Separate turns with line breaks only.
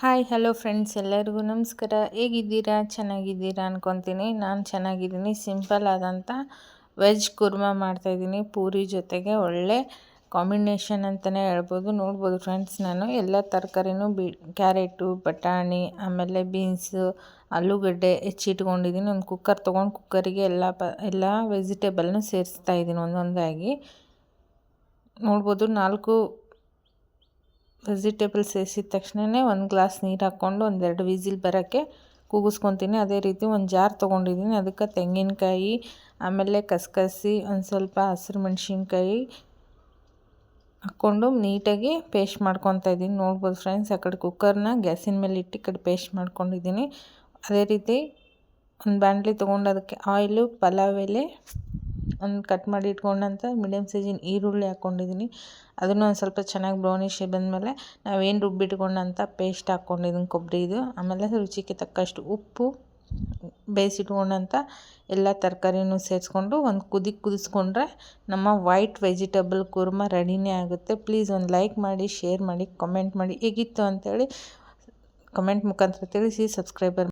Hi hello friends ಎಲ್ಲರಿಗೂ ನಮಸ್ಕಾರ. ಹೇಗಿದ್ದೀರಾ? ಚೆನ್ನಾಗಿದ್ದೀರಾ ಅನ್ಕೊತೀನಿ. ನಾನು ಚೆನ್ನಾಗಿದ್ದೀನಿ. ಸಿಂಪಲ್ ಆದಂಥ ವೆಜ್ ಕುರ್ಮಾ ಮಾಡ್ತಾಯಿದ್ದೀನಿ ಪೂರಿ ಜೊತೆಗೆ ಒಳ್ಳೆ ಕಾಂಬಿನೇಷನ್ ಅಂತಲೇ ಹೇಳ್ಬೋದು. ನೋಡ್ಬೋದು ಫ್ರೆಂಡ್ಸ್ ನಾನು. ಎಲ್ಲ ತರಕಾರಿನೂ ಬಿ ಕ್ಯಾರೆಟು ಬಟಾಣಿ, ಆಮೇಲೆ ಬೀನ್ಸು ಆಲೂಗಡ್ಡೆ ಹೆಚ್ಚಿಟ್ಕೊಂಡಿದ್ದೀನಿ. ಒಂದು ಕುಕ್ಕರ್ ತೊಗೊಂಡು ಕುಕ್ಕರಿಗೆ ಎಲ್ಲ ಪ, ಎಲ್ಲ ವೆಜಿಟೇಬಲ್ನೂ ಸೇರಿಸ್ತಾ ಇದ್ದೀನಿ ಒಂದೊಂದಾಗಿ. ನೋಡ್ಬೋದು ನಾಲ್ಕು ವೆಜಿಟೇಬಲ್ಸ್ ಸೇರಿಸಿದ ತಕ್ಷಣವೇ ಒಂದು ಗ್ಲಾಸ್ ನೀರು ಹಾಕ್ಕೊಂಡು ಒಂದೆರಡು ವಿಸಿಲ್ ಬರೋಕ್ಕೆ ಕೂಗಿಸ್ಕೊತೀನಿ. ಅದೇ ರೀತಿ ಒಂದು ಜಾರ್ ತೊಗೊಂಡಿದ್ದೀನಿ ಅದಕ್ಕೆ ತೆಂಗಿನಕಾಯಿ, ಆಮೇಲೆ ಕಸಕಸಿ, ಒಂದು ಸ್ವಲ್ಪ ಹಸಿರು ಮೆಣಸಿನ್ಕಾಯಿ ಹಾಕ್ಕೊಂಡು ನೀಟಾಗಿ ಪೇಸ್ಟ್ ಮಾಡ್ಕೊತಾ ಇದ್ದೀನಿ. ನೋಡ್ಬೋದು ಫ್ರೆಂಡ್ಸ್ ಆ ಕಡೆ ಕುಕ್ಕರ್ನ ಗ್ಯಾಸಿನ ಮೇಲೆ ಇಟ್ಟು ಕಡೆ ಪೇಸ್ಟ್ ಮಾಡ್ಕೊಂಡಿದ್ದೀನಿ ಅದೇ ರೀತಿ ಒಂದು ಬಾಣಲಿ ತೊಗೊಂಡು ಅದಕ್ಕೆ ಆಯಿಲು ಪಲಾವ್ ಎಲೆ ಒಂದು ಕಟ್ ಮಾಡಿ ಇಟ್ಕೊಂಡಂಥ ಮೀಡಿಯಮ್ ಸೈಜಿನ ಈರುಳ್ಳಿ ಹಾಕ್ಕೊಂಡಿದ್ದೀನಿ ಅದನ್ನು ಒಂದು ಸ್ವಲ್ಪ ಚೆನ್ನಾಗಿ ಬ್ರೌನಿಶ್ ಬಂದಮೇಲೆ ನಾವೇನು ರುಬ್ಬಿಟ್ಕೊಂಡಂಥ ಪೇಸ್ಟ್ ಹಾಕ್ಕೊಂಡಿದ್ದೀನಿ ಕೊಬ್ಬರಿದು ಆಮೇಲೆ ರುಚಿಗೆ ತಕ್ಕಷ್ಟು ಉಪ್ಪು ಬೇಯಿಸಿಟ್ಕೊಂಡಂಥ ಎಲ್ಲ ತರಕಾರಿನೂ ಸೇರಿಸ್ಕೊಂಡು ಒಂದು ಕುದಿ ಕುದಿಸ್ಕೊಂಡ್ರೆ ನಮ್ಮ ವೈಟ್ ವೆಜಿಟೇಬಲ್ ಕುರ್ಮ ರೆಡಿನೇ ಆಗುತ್ತೆ. ಪ್ಲೀಸ್ ಒಂದು ಲೈಕ್ ಮಾಡಿ ಶೇರ್ ಮಾಡಿ ಕಮೆಂಟ್ ಮಾಡಿ. ಹೇಗಿತ್ತು ಅಂಥೇಳಿ ಕಮೆಂಟ್ ಮುಖಾಂತರ ತಿಳಿಸಿ ಸಬ್ಸ್ಕ್ರೈಬರ್